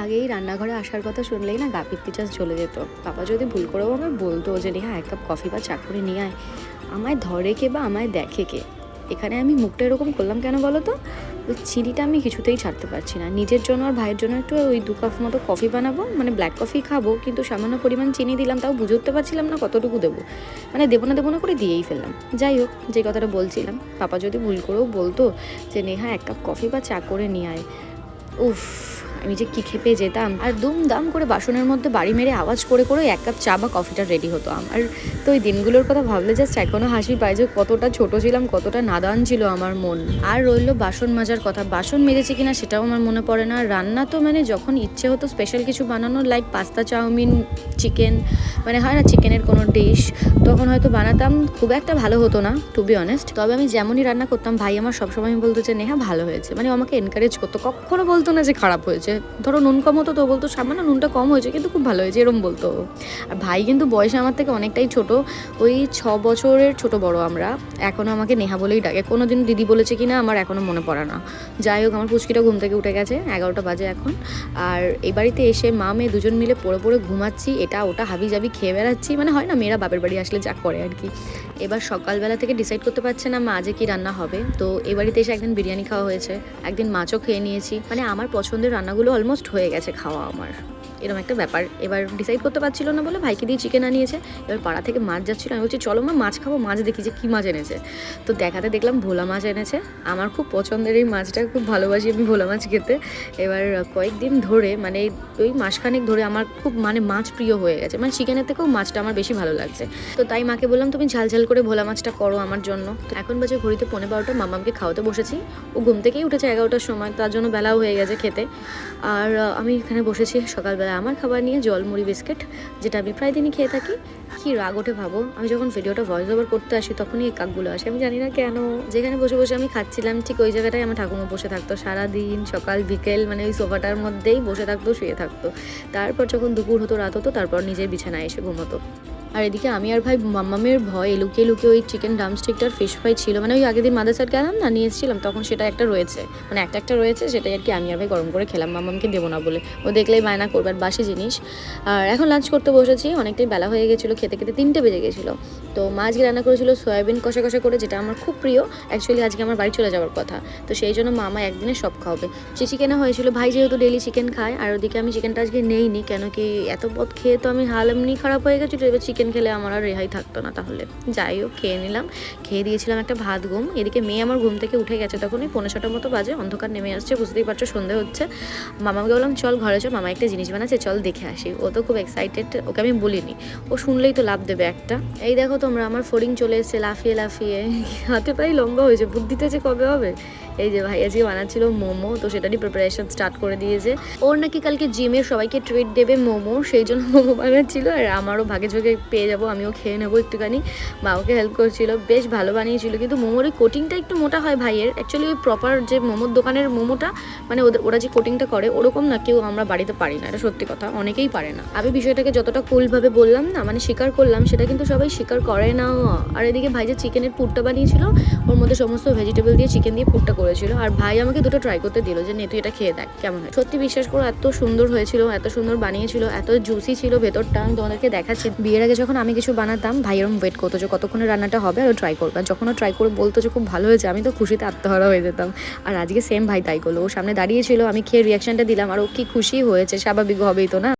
আগেই রান্নাঘরে আসার কথা শুনলেই না গা পিত্তিচাস চলে যেত। বাবা যদি ভুল করেও আমায় বলতো যে, নেহা, এক কাপ কফি বা চা করে নিয়ে আয়। আমায় ধরে কে বা আমায় দেখে কে? এখানে আমি মুখটা এরকম করলাম কেন বলো তো? ওই চিনিটা আমি কিছুতেই ছাড়তে পারছি না। নিজের জন্য আর ভাইয়ের জন্য একটু ওই দু কাপ মতো কফি বানাবো মানে ব্ল্যাক কফি খাব, কিন্তু সামান্য পরিমাণ চিনি দিলাম, তাও বুঝে উঠতে পারছিলাম না কতটুকু দেবো। মানে দেবো না দেবো না করে দিয়েই ফেললাম। যাই হোক, যে কথাটা বলছিলাম, পাপা যদি ভুল করেও বলতো যে, নেহা, এক কাপ কফি বা চা করে নিয়ে আয়। উফ। আমি যে কি খেপে যেতাম। আর দুম দাম করে বাসনের মধ্যে বাড়ি মেরে আওয়াজ করে করে এক কাপ চা বা কফিটা রেডি হতো আমার। তো ওই দিনগুলোর কথা ভাবলে জাস্ট এখনও হাসি পায় যে কতটা ছোট ছিলাম, কতটা নাদান ছিল আমার মন। আর রইল বাসন মাজার কথা। বাসন মেজেছি কিনা সেটাও আমার মনে পড়ে না। রান্না তো মানে যখন ইচ্ছে হতো স্পেশাল কিছু বানানো লাইক পাস্তা চাউমিন চিকেন মানে হয় না চিকেনের কোনো ডিশ তখন হয়তো বানাতাম। খুব একটা ভালো হতো না টু বি অনেস্ট তবে আমি যেমনই রান্না করতাম, ভাই আমার সবসময় বলতো যে, নেহা, ভালো হয়েছে। মানে আমাকে এনকারেজ করতো, কখনো বলতো না যে, খারাপ হয়েছে। ধরো নুন কম হতো তো বলতো, সামান্য নুনটা কম হয়েছে, কিন্তু খুব ভালো হয়েছে, এরম বলতো। আর ভাই কিন্তু বয়সে আমার থেকে অনেকটাই ছোট। ওই ছ বছরের ছোট বড় আমরা। এখনও আমাকে নেহা বলেই ডাকে। কোনো দিন দিদি বলেছে কি না আমার এখনও মনে পড়ে না। যাই হোক, আমার পুচকিটা ঘুম থেকে উঠে গেছে, এগারোটা বাজে এখন। আর এই বাড়িতে এসে মা মেয়ে দুজন মিলে পড়ে পড়ে ঘুমাচ্ছি, এটা ওটা হাবি জাবি খেয়ে বেড়াচ্ছি। মানে হয় না, মেয়েরা বাপের বাড়ি আসলে যা করে আর কি। এবার সকালবেলা থেকে ডিসাইড করতে পারছে না মা আজকে কি রান্না হবে। তো এ বাড়িতে এসে একদিন বিরিয়ানি খাওয়া হয়েছে, একদিন মাছও খেয়ে নিয়েছি। মানে আমার পছন্দের রান্নাগুলো অলমোস্ট হয়ে গেছে খাওয়া আমার। এরকম একটা ব্যাপার। এবার ডিসাইড করতে পারছিল না বলে ভাইকে দিয়ে চিকেন আনিয়েছে। এবার পাড়া থেকে মাছ যাচ্ছিল। আমি বলছি, চলো মা, মাছ খাব, মাছ দেখি যে কী মাছ এনেছে। তো দেখাতে দেখলাম ভোলা মাছ এনেছে। আমার খুব পছন্দের এই মাছটা, খুব ভালোবাসি আমি ভোলা মাছ খেতে। এবার কয়েকদিন ধরে মানে ওই মাসখানেক ধরে আমার খুব মানে মাছ প্রিয় হয়ে গেছে। মানে চিকেনের থেকেও মাছটা আমার বেশি ভালো লাগছে। তো তাই মাকে বললাম, তুমি ঝাল ঝাল করে ভোলা মাছটা করো আমার জন্য। তো এখন বাজে ঘড়িতে পনেরো বারোটা মামাকে খাওয়াতে বসেছি। ও ঘুম থেকেই উঠেছে এগারোটার সময়। তার জন্য বেলাও হয়ে গেছে খেতে। আর আমি এখানে বসেছি সকালবেলা। আমার খাবার নিয়ে জল মুড়ি বিস্কিট, যেটা আমি প্রায় দিনই খেয়ে থাকি। কি রাগ ওঠে ভাবো? আমি যখন ভিডিওটা ভয়েস ওভার করতে আসি, তখনই এই কাকগুলো আসে। আমি জানি না কেন, যেখানে বসে বসে আমি খাচ্ছিলাম, ঠিক ওই জায়গাটায় আমার ঠাকুমা বসে থাকতো। সারাদিন, সকাল, বিকেল মানে ওই সোফাটার মধ্যেই বসে থাকতো, শুয়ে থাকতো। তারপর যখন দুপুর হতো, রাত হতো, তারপর নিজের বিছানায় এসে ঘুমোতো। আর এদিকে আমি আর ভাই মাম্মামের ভয়ে লুকিয়ে লুকিয়ে ওই চিকেন ড্রামস্টিকটার ফিশ ফ্রাই ছিল। মানে ওই আগের দিন মাদার গেলাম না, নিয়ে এসেছিলাম, তখন সেটা একটা রয়েছে। মানে একটা একটা রয়েছে, সেটাই আর কি আমি আর ভাই গরম করে খেলাম, মাম্মামকে দেবো না বলে। ও দেখলেই বায়না করবার বাসি জিনিস। আর এখন লাঞ্চ করতে বসেছি, অনেকটাই বেলা হয়ে গেছিল, খেতে খেতে তিনটে বেজে গেছিল। তো মা আজকে রান্না করেছিল সয়াবিন কষা কষা করে, যেটা আমার খুব প্রিয়। অ্যাকচুয়ালি আজকে আমার বাড়ি চলে যাওয়ার কথা। তো সেই জন্য মামা একদিনে সব খাওয়াবে। চিচি কেনা হয়েছিল, ভাই যেহেতু ডেলি চিকেন খায়, আর ওদিকে আমি চিকেনটা আজকে নেইনি, কেন কি এত পথ খেয়ে তো আমি হাল এমনি খারাপ হয়ে গেছিল, এবার চিকেন খেলে আমার আর রেহাই থাকতো না তাহলে। যাই হোক, খেয়ে নিলাম। খেয়ে দিয়েছিলাম একটা ভাত ঘুম। এদিকে মেয়ে আমার ঘুম থেকে উঠে গেছে তখন পনেরো ছটার মতো বাজে, অন্ধকার নেমে আসছে, বুঝতেই পারছ, সন্ধে হচ্ছে। মামাকে বললাম, চল ঘরে চল, মামা একটা জিনিস বানাচ্ছে, চল দেখে আসি। ও তো খুব এক্সাইটেড ওকে আমি বলিনি। ও শুনলেই তো লাভ দেবে একটা। এই দেখো তোমরা, আমার ফড়িং চলে এসেছে, লাফিয়ে লাফিয়ে। হাতে পাই লম্বা হয়েছে, বুদ্ধিতে যে কবে হবে? এই যে ভাই আজকে বানাচ্ছিল মোমো, তো সেটারই প্রিপারেশন স্টার্ট করে দিয়েছে। ওর নাকি কালকে জিমে সবাইকে ট্রিট দেবে মোমো, সেই জন্য মোমো বানাচ্ছিল, আর আমারও ভাগে ভাগে পেয়ে যাব, আমিও খেয়ে নেব একটুখানি। ওকে হেল্প করছিল, বেশ ভালো বানিয়েছিল। কিন্তু মোমোর ওই কোটিংটা একটু মোটা হয় ভাইয়ের। অ্যাকচুয়ালি ওই প্রপার যে মোমোর দোকানের মোমোটা মানে ওদের, ওরা যে কোটিংটা করে, ওরকম না, কেউ আমরা বাড়িতে পারি না, এটা সত্যি কথা, অনেকেই পারে না। আমি বিষয়টাকে যতটা কুলভাবে বললাম না মানে স্বীকার করলাম, সেটা কিন্তু সবাই স্বীকার করে না। আর এদিকে ভাই যে চিকেনের পুরটা বানিয়েছিল, ওর মধ্যে সমস্ত ভেজিটেবল দিয়ে চিকেন দিয়ে পুরটা করেছিল। আর ভাই আমাকে দুটো ট্রাই করতে দিল যে, নে, তুই এটা খেয়ে দেখ, কেমন হয়? সত্যি বিশ্বাস করো, এত সুন্দর হয়েছিল, এত সুন্দর বানিয়েছিল, এত জুসি ছিল ভেতরটা, আমি তোমাদেরকে দেখাচ্ছি। বিয়ের আগে যখন আমি কিছু বানাতাম ভাই এরকম ওয়েট করতো যে কতক্ষণে রান্নাটা হবে আর ট্রাই করবে। যখন ও ট্রাই করে বলতো যে খুব ভালো হয়েছে, আমি তো খুশিতে আত্মহারা হয়ে যেতাম। আর আজকে সেম ভাই তাই করল। ও সামনে দাঁড়িয়েছিল আমি খেয়ে রিয়াকশনটা দিলাম, আর ও কি খুশি হয়েছে, স্বাভাবিক হবেই তো না?